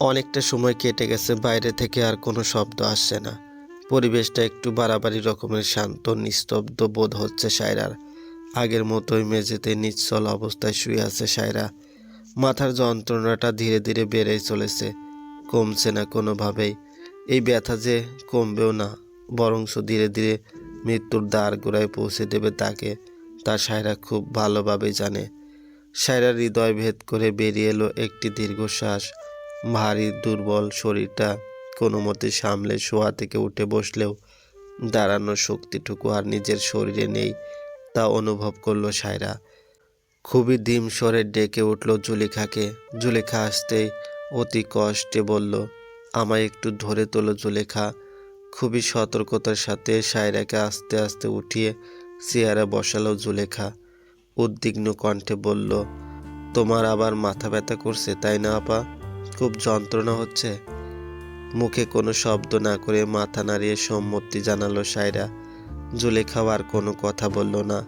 অনেকটা সময় কেটে গেছে, বাইরে থেকে আর কোনো শব্দ আসছে না। পরিবেশটা একটু বাড়াবাড়ি রকমের, শান্ত, নিস্তব্ধ বোধ হচ্ছে সায়রার। আগের মতোই মেঝেতে নিশ্চল অবস্থায় শুয়ে আছে সায়রা। মাথার যন্ত্রণাটা ধীরে ধীরে বেড়েই চলেছে, কমছে না কোনোভাবেই। এই ব্যথা যে কমবেও না বরংশ ধীরে ধীরে মৃত্যুর দ্বার গোড়ায় পৌঁছে দেবে তাকে, তা সায়রা খুব ভালোভাবেই জানে। সায়রার হৃদয় ভেদ করে বেরিয়ে এলো একটি দীর্ঘশ্বাস। ভারী দুর্বল শরীরটা কোনো মতে সামলে শোয়া থেকে উঠে বসলেও দাঁড়ানোর শক্তিটুকু আর নিজের শরীরে নেই তা অনুভব করল সায়রা। খুবই ডিম স্বরে ডেকে উঠল জুলেখাকে। জুলেখা আসতেই অতি কষ্টে বলল, আমায় একটু ধরে তোলো জুলেখা। খুবই সতর্কতার সাথে সায়রাকে আস্তে আস্তে উঠিয়ে চেয়ারে বসালো জুলেখা। উদ্বিগ্ন কণ্ঠে বলল, তোমার আবার মাথা ব্যথা করছে, তাই না আপা? খুব যন্ত্রণা হচ্ছে। মুখে কোনো শব্দ না করে মাথা নাড়িয়ে সম্মতি জানালো সায়রা। জুলেখাও আর কোনো কথা বলল না।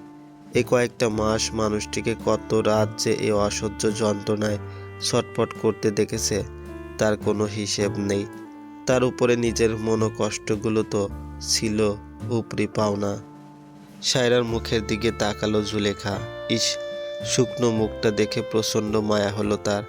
এ কয়েকটা মাস মানুষটিকে কত রাত যে এই অসহ্য যন্ত্রণায় ছটফট করতে দেখেছে, তার কোনো হিসেব নেই। তার উপরে নিজের মনোকষ্টগুলো তো ছিল উপরি পাওনা। সায়রার মুখের দিকে তাকালো জুলেখা। ইস, শুকনো মুখটা দেখে প্রচণ্ড মায়া হলো তার।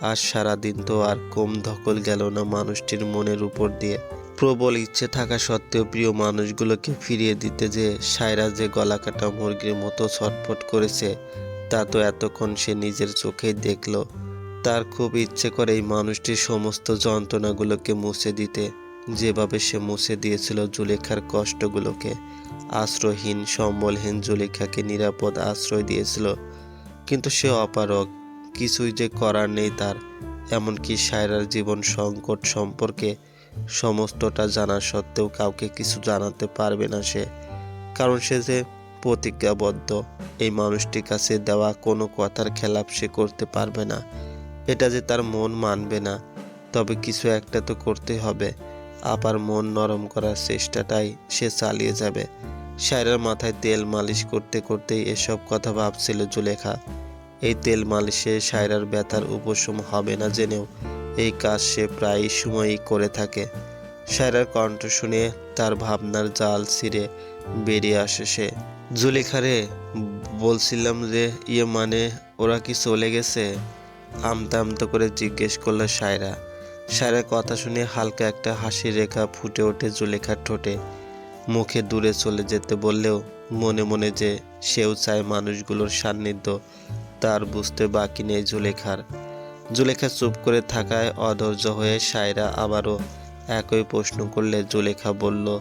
আর সারাদিন তো আর কম ধকল গেল না মানুষটির মনের উপর দিয়ে। প্রবল ইচ্ছে থাকা সত্ত্বেও প্রিয় মানুষগুলোকে ফিরিয়ে দিতে যে সায়রা যে গলা কাটা মুরগির মতো ছটফট করেছে, তা তো এতক্ষণ সে নিজের চোখেই দেখল। তার খুব ইচ্ছে করে এই মানুষটির সমস্ত যন্ত্রণাগুলোকে মুছে দিতে, যেভাবে সে মুছে দিয়েছিল জুলেখার কষ্টগুলোকে। আশ্রয়হীন, সম্বলহীন জুলেখাকে নিরাপদ আশ্রয় দিয়েছিল, কিন্তু সে অপারগ। কিছুই যে করার নেই তার, এমনকি সায়রার জীবন সংকট সম্পর্কে সমস্তটা জানা সত্ত্বেও কাউকে কিছু জানাতে পারবে না সে, কারণ সে যে প্রতিজ্ঞাবদ্ধ, এই মানুষটির কাছে দেওয়া কোনো কথার খেলাপ সে করতে পারবে না। এটা যে তার মন মানবে না, তবে কিছু একটা তো করতে হবে। আবার মন নরম করার চেষ্টাটাই সে চালিয়ে যাবে। সায়রার মাথায় তেল মালিশ করতে করতেই এসব কথা ভাবছিল জুলেখা। এই তেল মালিশে সায়রার ব্যথার উপশম হবে না জেনেও এই কাজ সে প্রায় সময়ই করে থাকে। সায়রার কণ্ঠ শুনে তার ভাবনার জাল ছিঁড়ে বেরিয়ে আসে সে। জুলেখা রে বলছিলাম যে ইয়ে মানে ওরা কি চলে গেছে? আমতা আমতা করে জিজ্ঞেস করল সায়রা। সায়রার কথা শুনে হালকা একটা হাসি রেখা ফুটে ওঠে জুলেখার ঠোঁটে। মুখে দূরে চলে যেতে বললেও মনে মনে যে সেও চায় মানুষগুলোর সান্নিধ্য। তার বুঝতে বাকি নেই জুলেখার। জুলেখা চুপ করে থাকায় অধৈর্য হয়ে সায়রা আবারও একই প্রশ্ন করলে জুলেখা বলল,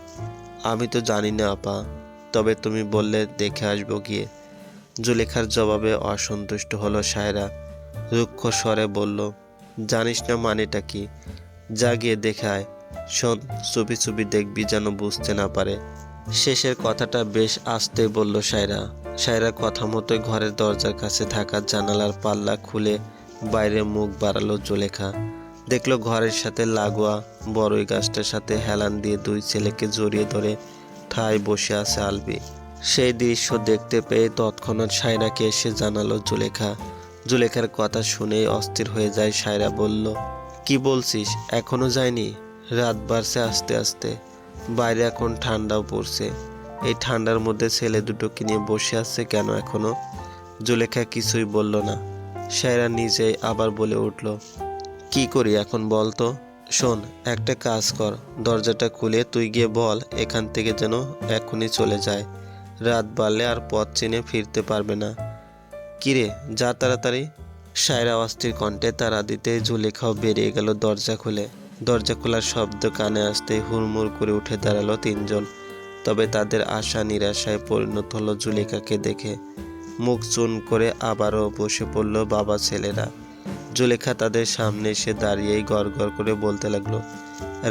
আমি তো জানি না আপা, তবে তুমি বললে দেখে আসব গিয়ে। জুলেখার জবাবে অসন্তুষ্ট হলো সায়রা। রুক্ষ স্বরে বলল, জানিস না মানেটা কি? যা গিয়ে দেখায় শোন, চুপি চুপি দেখবি যেন বুঝতে না পারে। শেষের কথাটা বেশ আস্তে বলল সায়রা। সায়রা কথা মতোই ঘরের দরজার কাছে থাকা জানালার পাল্লা খুলে বাইরে মুখ বাড়ালো জুলেখা। দেখল ঘরের সাথে লাগোয়া বড়ই গাছটার সাথে হেলান দিয়ে দুই ছেলেকে জড়িয়ে ধরে ঠায় বসে আছে আলবি। সেই দৃশ্য দেখতে পেয়ে তৎক্ষণাৎ সায়রাকে এসে জানালো জুলেখা। জুলেখার কথা শুনেই অস্থির হয়ে যায় সায়রা বলল, কি বলছিস? এখনও যায়নি? রাত বাড়ছে আস্তে আস্তে। বাইরে এখন ঠান্ডাও পড়ছে। এই ঠান্ডার মধ্যে ছেলে দুটোকে নিয়ে বসে আছে কেন এখনও? জুলেখা কিছুই বলল না। সায়রা নিজেই আবার বলে উঠল, কি করি এখন বল তো? শোন, একটা কাজ কর। দরজাটা খুলে তুই গিয়ে বল এখান থেকে যেন এখনই চলে যায়। রাত বাড়লে আর পথ চিনে ফিরতে পারবে না। কিরে যা তাড়াতাড়ি। সায়রা অস্থির কণ্ঠে তারা দিতে জুলেখাও বেরিয়ে গেল দরজা খুলে। দরজা খোলার শব্দ কানে আসতে হুড়মুড় করে উঠে দাঁড়াল তিনজন। তবে তাদের আশা নিরাশায় পরিণত হলো জুলেখাকে দেখে। মুখ চুন করে আবারও বসে পড়ল বাবা ছেলেরা। জুলেখা তাদের সামনে এসে দাঁড়িয়েই গড় করে বলতে লাগল,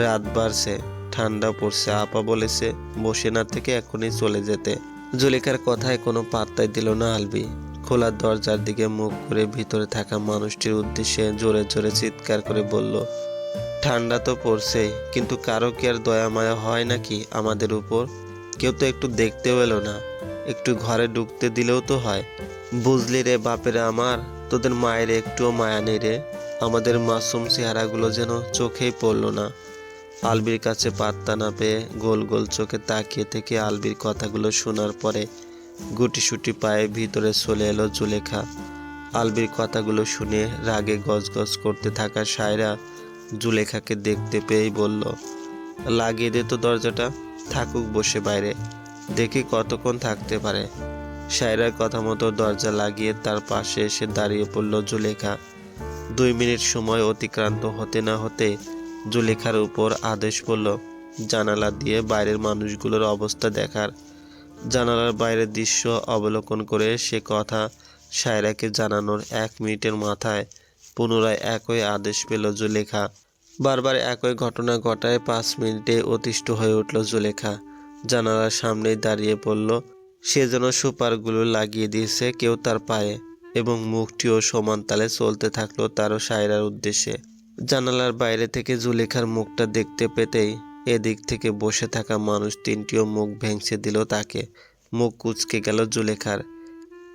রাত বাড়ছে, ঠান্ডা পড়ছে, আপা বলেছে বসে না থেকে এখনই চলে যেতে। জুলেখার কথায় কোনো পাত্তাই দিল না আলবি। খোলা দরজার দিকে মুখ করে ভিতরে থাকা মানুষটির উদ্দেশ্যে জোরে জোরে চিৎকার করে বলল, ঠান্ডা তো পড়ছেই, কিন্তু কারও কি আর দয়া মায়া হয় নাকি আমাদের উপর? কেউ তো একটু দেখতেও এলো না। একটু ঘরে ঢুকতে দিলেও তো হয়। বুঝলি রে বাপেরা আমার, তোদের মায়ের একটুও মায়া নেই রে। আমাদের মাসুম চেহারাগুলো যেন চোখেই পড়ল না। আলবির কাছে পাত্তা না পেয়ে গোল গোল চোখে তাকিয়ে থেকে আলবির কথাগুলো শোনার পরে গুটিসুটি পায়ে ভিতরে চলে এলো জুলেখা। আলবির কথাগুলো শুনে রাগে গজগজ করতে থাকা সায়রা জুলেখাকে দেখতে পেয়েই বলল, লাগিয়ে দে তো দরজাটা। থাকুক বসে বাইরে। দেখি কতক্ষণ থাকতে পারে। সায়রার কথা মতো দরজা লাগিয়ে তার পাশে এসে দাঁড়িয়ে পড়ল জুলেখা। দুই মিনিট সময় অতিক্রান্ত হতে না হতে জুলেখার উপর আদেশ পড়ল জানালা দিয়ে বাইরের মানুষগুলোর অবস্থা দেখার। জানালার বাইরের দৃশ্য অবলোকন করে সে কথা সায়রাকে জানানোর এক মিনিটের মাথায় পুনরায় একই আদেশ পেল জুলেখা। বারবার একই ঘটনা ঘটায় পাঁচ মিনিটে অতিষ্ঠ হয়ে উঠল জুলেখা। জানালার সামনেই দাঁড়িয়ে পড়ল সে যেন সুপারগুলো লাগিয়ে দিয়েছে কেউ তার পায়ে এবং মুখটিও সমান তালে চলতে থাকল তারও সায়রার উদ্দেশ্যে। জানালার বাইরে থেকে জুলেখার মুখটা দেখতে পেতেই এদিক থেকে বসে থাকা মানুষ তিনটিও মুখ ভেঙচে দিল তাকে। মুখ কুচকে গেল জুলেখার।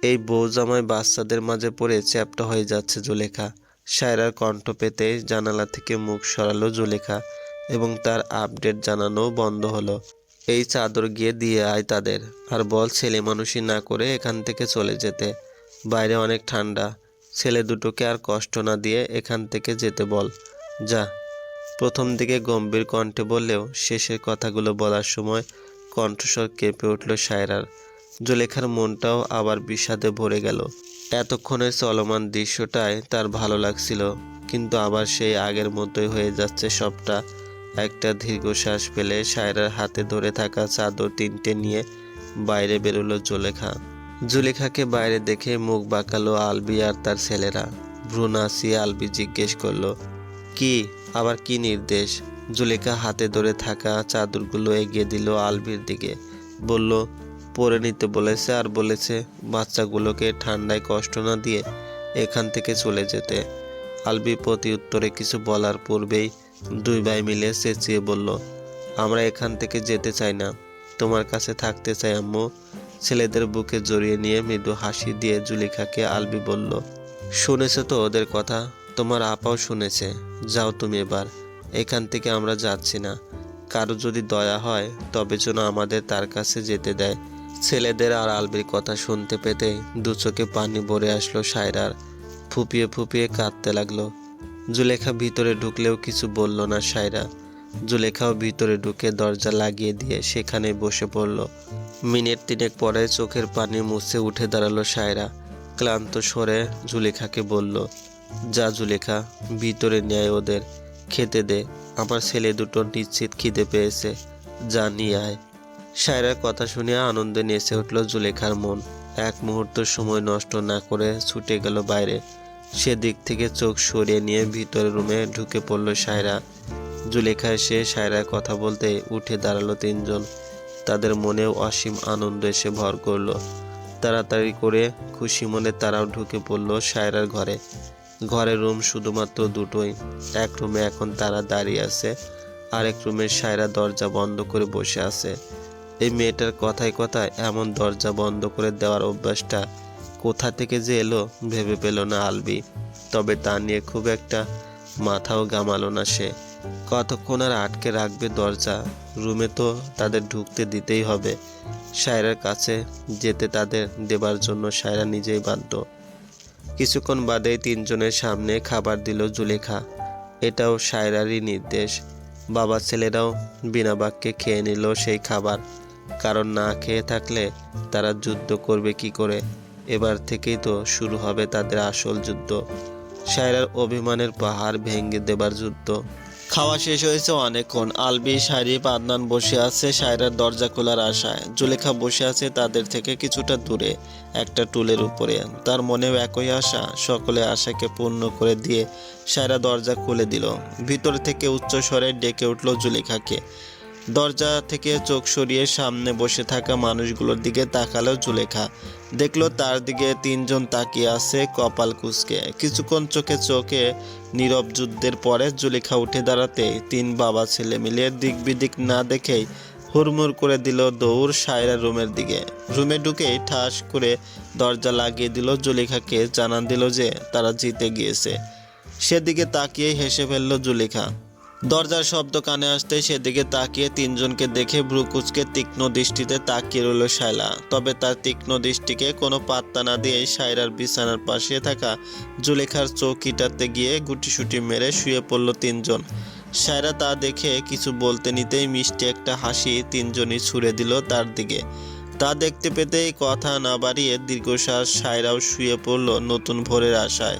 এই বউ জামাই বাচ্চাদের মাঝে পড়ে চ্যাপ্টা হয়ে যাচ্ছে জুলেখা। সায়রার কণ্ঠ পেতে জানালা থেকে মুখ সরালো জুলেখা এবং তার আপডেট জানানো বন্ধ হলো। এই চাদর গিয়ে দিয়ে আয় তাদের, আর বল ছেলে মানুষই না করে এখান থেকে চলে যেতে। বাইরে অনেক ঠান্ডা, ছেলে দুটোকে আর কষ্ট না দিয়ে এখান থেকে যেতে বল। যা। প্রথম দিকে গম্ভীর কণ্ঠে বললেও শেষের কথাগুলো বলার সময় কণ্ঠস্বর কেঁপে উঠল সায়রার। জুলেখার মনটাও আবার বিষাদে ভরে গেল। এতক্ষণের চলমান দৃশ্যটায় তার ভালো লাগছিল, কিন্তু আবার সেই আগের মতোই হয়ে যাচ্ছে সবটা। একটা দীর্ঘশ্বাস ফেলে সায়রার হাতে ধরে থাকা চাদর তিনটে নিয়ে বাইরে বেরোলো জুলেখা। জুলেখাকে বাইরে দেখে মুখ বাঁকালো আলবি আর তার ছেলেরা। ভ্রুনাসিয়ে আলবি জিজ্ঞেস করল, কি? আবার কি নির্দেশ? জুলেখা হাতে ধরে থাকা চাদরগুলো এগিয়ে দিল আলবির দিকে। বলল পরে নিতে বলেছে আর বলেছে বাচ্চাগুলোকে ঠান্ডায় কষ্ট না দিয়ে এখান থেকে চলে যেতে। আলবি প্রতি উত্তরে কিছু বলার পূর্বেই দুই ভাই মিলে চেঁচিয়ে বলল, আমরা এখান থেকে যেতে চাই না। তোমার কাছে থাকতে চাই, আম্মু। ছেলেদের বুকে জড়িয়ে নিয়ে মৃদু হাসি দিয়ে জুলেখাকে আলবি বলল, শুনেছে তো ওদের কথা? তোমার আপাও শুনেছে। যাও তুমি এবার। এখান থেকে আমরা যাচ্ছি না। কারও যদি দয়া হয়, তবে যেন আমাদের তার কাছে যেতে দেয়। ছেলেদের আর আলবির কথা শুনতে পেতে দু চোখে পানি ভরে আসলো সায়রার। ফুপিয়ে ফুপিয়ে কাঁদতে লাগল। জুলেখা ভিতরে ঢুকলেও কিছু বলল না সায়রা। জুলেখাও ভিতরে ঢুকে দরজা লাগিয়ে দিয়ে সেখানে বসে পড়ল। মিনিট তিনেক পরে চোখের পানি মুছে উঠে দাঁড়াল সায়রা। ক্লান্ত স্বরে জুলেখাকে বলল, যা জুলেখা, ভিতরে নেয় ওদের। খেতে দে। আমার ছেলে দুটো নিশ্চিত খিদে পেয়েছে। যা নিয়ে আয়। সায়রার কথা শুনে আনন্দে নেচে উঠল জুলেখার মন। এক মুহূর্ত সময় নষ্ট না করে ছুটে গেল বাইরে। সেদিক থেকে চোখ সরিয়ে নিয়ে ভিতরে রুমে ঢুকে পড়ল সায়রা জুলেখা এসে সায়রার কথা বলতে উঠে দাঁড়াল তিনজন। তাদের মনেও অসীম আনন্দ এসে ভর করল। তাড়াতাড়ি করে খুশি মনে তারাও ঢুকে পড়ল সায়রার ঘরে। ঘরের রুম শুধুমাত্র দুটোই। এক রুমে এখন তারা দাঁড়িয়ে আছে, আরেক রুমে সায়রা দরজা বন্ধ করে বসে আছে। এই মেয়েটার কথায় কথায় এমন দরজা বন্ধ করে দেওয়ার অভ্যাসটা কোথা থেকে যে এলো ভেবে পেল না আলবি। তবে তা নিয়ে খুব একটা মাথাও গামালো না সে। কতক্ষণ আর আটকে রাখবে দরজা? রুমে তো তাদের ঢুকতে দিতেই হবে। সায়রার কাছে যেতে তাদের দেবার জন্য সায়রা নিজেই বাধ্য। কিছুক্ষণ বাদেই তিনজনের সামনে খাবার দিল জুলেখা। এটাও সায়রারই নির্দেশ। বাবা ছেলেরাও বিনা বাক্যে খেয়ে নিল সেই খাবার। কারণ না খেয়ে থাকলে তারা যুদ্ধ করবে কি করে? এবার থেকেই তো শুরু হবে তাদের আসল যুদ্ধ। সায়রার অভিমানের পাহাড় ভেঙে দেবার যুদ্ধ। খাওয়া শেষ হয়েছে অনেকক্ষণ। আলবি শারিফ আদনান বসে আছে সায়রার দরজা খোলার আশায়। জুলেখা বসে আছে তাদের থেকে কিছুটা দূরে, একটা টুলের উপরে। তার মনেও একই আশা, সকলে আশাকে পূর্ণ করে দিয়ে সায়রা দরজা খুলে দিল। ভিতর থেকে উচ্চস্বরে ডেকে উঠল জুলেখাকে। দরজা থেকে চোখ সরিয়ে সামনে বসে থাকা মানুষগুলোর দিকে তাকালো জুলেখা। দেখল তার দিকে তিনজন তাকিয়ে আছে কপাল কুচকে। কিছুক্ষণ চোখে চোখে নীরব যুদ্ধের পরে জুলেখা উঠে দাঁড়াতে তিন বাবা ছেলে মিলে দিক বিদিক না দেখেই হুড়মুড় করে দিল দৌড় সায়রা রুমের দিকে। রুমে ঢুকেই ঠাস করে দরজা লাগিয়ে দিল জুলেখাকে, জানান দিল যে তারা জিতে গিয়েছে। সেদিকে তাকিয়ে হেসে ফেলল জুলেখা। দরজার শব্দ কানে আসতে সেদিকে তাকিয়ে তিনজনকে দেখে ব্রুকুচকে তীক্ষ্ণ দৃষ্টিতে তাকিয়ে রইল শায়লা। তবে তার তীক্ষ্ণ দৃষ্টিকে কোনো পাত্তা না দিয়ে সায়রার বিছানার পাশে থাকা জুলেখার চৌকিটাতে গিয়ে গুটিসুটি মেরে শুয়ে পড়ল তিনজন। সায়রা তা দেখে কিছু বলতে নিতেই মিষ্টি একটা হাসি তিনজনই ছুড়ে দিল তার দিকে। তা দেখতে পেতেই কথা না বাড়িয়ে দীর্ঘশ্বাস সায়রাও শুয়ে পড়ল নতুন ভোরের আশায়।